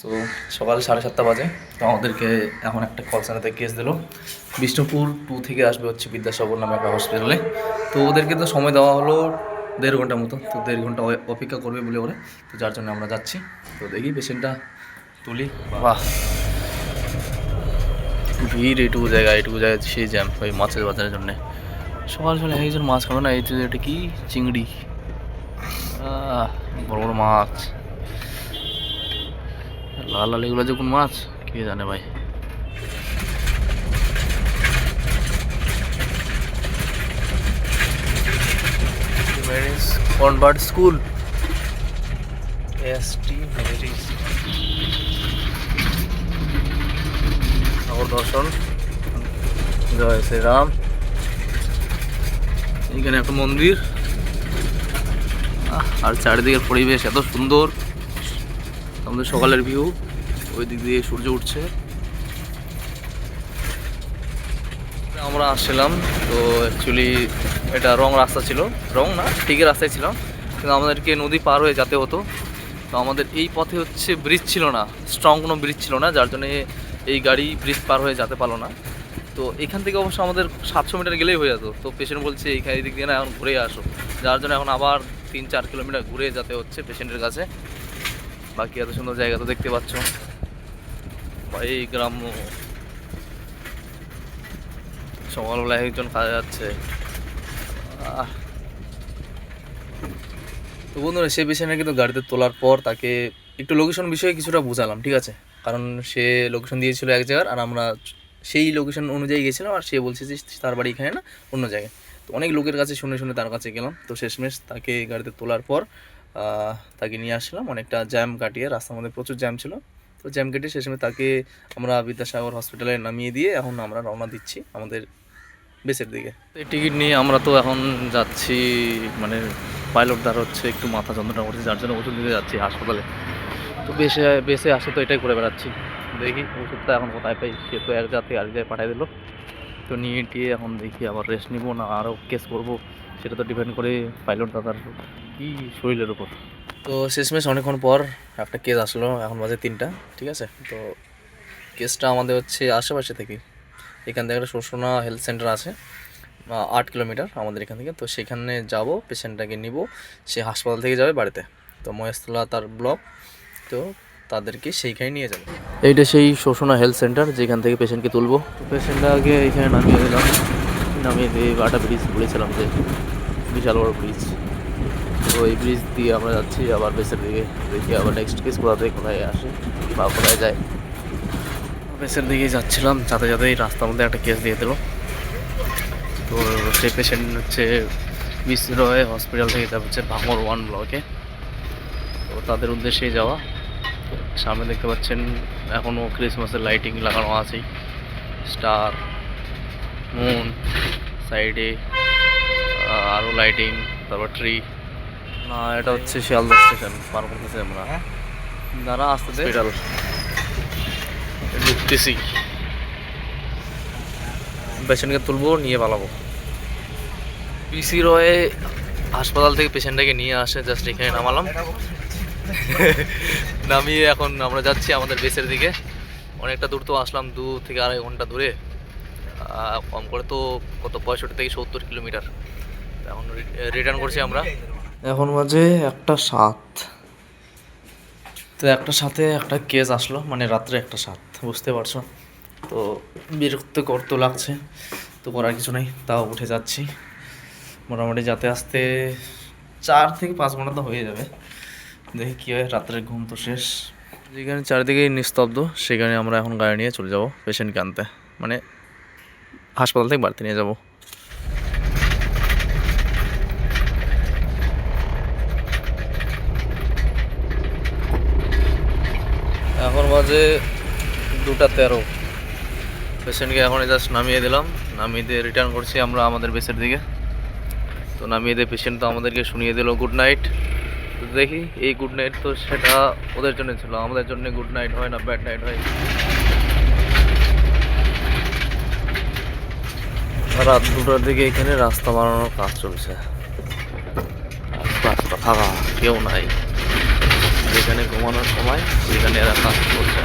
তো সকাল সাড়ে সাতটা বাজে। তো আমাদেরকে এখন একটা কল সেন্টারে কেস দিল। বিষ্ণুপুর টু থেকে আসবে হচ্ছে বিদ্যাসাগর নামে একটা হসপিটালে তো ওদেরকে তো সময় দেওয়া হলো দেড় ঘণ্টার মতো। তো দেড় ঘণ্টা অপেক্ষা করবে বলে ওরা। তো যার জন্য আমরা যাচ্ছি। তো দেখি পেশেন্টটা তুলি। বাহ! ভিড় এটুকু জায়গা এটুকু জায়গায় সেই জ্যাম ওই মাছের বাজারের জন্যে। সকাল সকাল একজন মাছ খাবে না, এই এটা কি চিংড়ি? বড় বড় মাছ। লাল লাল এগুলো যে কোন মাছ, কে জানে ভাই। কনভার্ট স্কুল এস টি নগর দর্শন জয় শ্রীরাম এখানে একটা মন্দির। আর চারিদিকের পরিবেশ এত সুন্দর। আমাদের সকালের ভিউ ওই দিক দিয়ে সূর্য উঠছে। আমরা আসছিলাম, তো অ্যাকচুয়ালি এটা রং রাস্তা ছিল। রং না ঠিকই রাস্তায় ছিলাম। কিন্তু আমাদেরকে নদী পার হয়ে যেতে হতো। তো আমাদের এই পথে হচ্ছে ব্রিজ ছিল না স্ট্রং কোনো ব্রিজ ছিল না, যার জন্য এই গাড়ি ব্রিজ পার হয়ে যেতে পারল না। তো এখান থেকে অবশ্য আমাদের সাতশো মিটার গেলেই হয়ে যেত। তো পেশেন্ট বলছে, এইখানে এই দিক দিয়ে না, এখন ঘুরে আসো। যার জন্য এখন আবার তিন চার কিলোমিটার ঘুরে যেতে হচ্ছে পেশেন্টের কাছে। বাকি এত সুন্দর জায়গা তো দেখতে পাচ্ছ। এই গ্রাম্য সকালবেলায় একজন কাজে যাচ্ছে। তো বন্ধুরা, সে পেশেন্টকে কিন্তু গাড়িতে তোলার পর তাকে একটু লোকেশন বিষয়ে কিছুটা বুঝালাম, ঠিক আছে? কারণ সে লোকেশন দিয়েছিল এক জায়গার, আর আমরা সেই লোকেশন অনুযায়ী গেছিলাম, আর সে বলছে যে তার বাড়ি এখানে না অন্য জায়গায়। তো অনেক লোকের কাছে শুনে শুনে তার কাছে গেলাম। তো শেষমেশ তাকে গাড়িতে তোলার পর তাকে নিয়ে আসলাম। অনেকটা জ্যাম কাটিয়ে রাস্তার মধ্যে প্রচুর জ্যাম ছিল। তো জ্যাম কেটে শেষমেশ তাকে আমরা বিদ্যাসাগর হসপিটালে নামিয়ে দিয়ে এখন আমরা রওনা দিচ্ছি আমাদের বেসের দিকে। এই টিকিট নিয়ে আমরা তো এখন যাচ্ছি মানে পাইলট দ্বার হচ্ছে, একটু মাথা যন্ত্রণা করছে, যার জন্য ওষুধ দিতে যাচ্ছি হাসপাতালে। তো বেসে বেসে আসে তো এটাই করে বেড়াচ্ছি। দেখি ওষুধটা এখন কোথায় পাই, সে তো এক জাতি আরেক জায়গায় পাঠিয়ে দিল। তো নিয়ে টিয়ে এখন দেখি আবার রেস্ট নিবো না আরও কেস করব। সেটা তো ডিপেন্ড করে পাইলট দাদার কি শরীরের উপর। তো শেষমেশ অনেকক্ষণ পর একটা কেস আসলো, এখন বাজে তিনটা, ঠিক আছে? তো কেসটা আমাদের হচ্ছে আশেপাশে থেকে, এখান থেকে একটা শোষণা হেলথ সেন্টার আছে আট কিলোমিটার আমাদের এখান থেকে। তো সেখানে যাব পেশেন্টটাকে নিব, সে হাসপাতাল থেকে যাবে বাড়িতে। তো মহেশতলা তার ব্লক তো তাদেরকে সেইখানে নিয়ে যাবে। এইটা সেই শোষণা হেলথ সেন্টার যেখান থেকে পেশেন্টকে তুলবো। পেশেন্টটা আগে এখানে নামিয়ে দিলাম নামিয়ে দিয়ে একটা ব্রিজ বলেছিলাম যে বিশাল বড় ব্রিজ তো এই ব্রিজ দিয়ে আমরা যাচ্ছি আবার বেসের দিকে। দেখি আবার নেক্সট কেস কোথা থেকে কোথায় আসে বা কোথায় যায়। বেসের দিকে যাচ্ছিলাম যাতে যাতে এই রাস্তার মধ্যে একটা কেস দিয়ে দিল। তো সেই পেশেন্ট হচ্ছে বিসরয় হসপিটাল থেকে যাবে হচ্ছে ভাঙর ওয়ান ব্লকে তো তাদের উদ্দেশ্যেই যাওয়া। সামনে দেখতে পাচ্ছেন এখনও ক্রিসমাসের লাইটিং লাগানো আছে স্টার মুন সাইডে আরও লাইটিং তারপর ট্রি। না এটা হচ্ছে শিয়ালদা স্টেশন পার করতেছি আমরা। দাঁড়া আসতে হসপিটাল ঢুকতেছি পেশেন্টকে তুলবো নিয়ে পালাবো। পিসি রয়ে হাসপাতাল থেকে পেশেন্টটাকে নিয়ে আসে জাস্ট এখানে নামালাম। নামিয়ে এখন আমরা যাচ্ছি আমাদের বেসের দিকে। অনেকটা দূর তো আসলাম, দু থেকে আড়াই ঘণ্টা দূরে। কম করে তো কত, পঁয়ষট্টি থেকে সত্তর কিলোমিটার। এখন রিটার্ন করছি আমরা। এখন বাজে একটা সাত। তো একটা সাথে একটা কেস আসলো মানে রাত্রে একটা সাত, বুঝতে পারছ? তো বিরক্তকর তো লাগছে, তো করার কিছু নেই, তাও উঠে যাচ্ছি। মোটামুটি যাতে আসতে চার থেকে পাঁচ ঘণ্টা তো হয়ে যাবে। দেখি কী হয়, রাত্রের ঘুম তো শেষ। যেখানে চারিদিকে নিস্তব্ধ, সেখানে আমরা এখন গাড়ি নিয়ে চলে যাব পেশেন্টকে আনতে। মানে হাসপাতাল থেকে বাড়িতে নিয়ে যাব। এখন বাজে দুটা তেরো। পেশেন্টকে এখন জাস্ট নামিয়ে দিলাম। নামিয়ে দিয়ে রিটার্ন করছি আমরা আমাদের বেসের দিকে। তো নামিয়ে দিয়ে পেশেন্ট তো আমাদেরকে শুনিয়ে দিল গুড নাইট তো দেখি এই গুড নাইট তো সেটা ওদের জন্য ছিল। আমাদের জন্য গুড নাইট হয় না ব্যাড নাইট হয়। রাত দুটোর দিকে এখানে রাস্তা বানানোর কাজ চলছে। রাস্তা ফাঁকা, কেউ নাই। যেখানে ঘুমানোর সময়, সেখানে এরা কাজ রাখা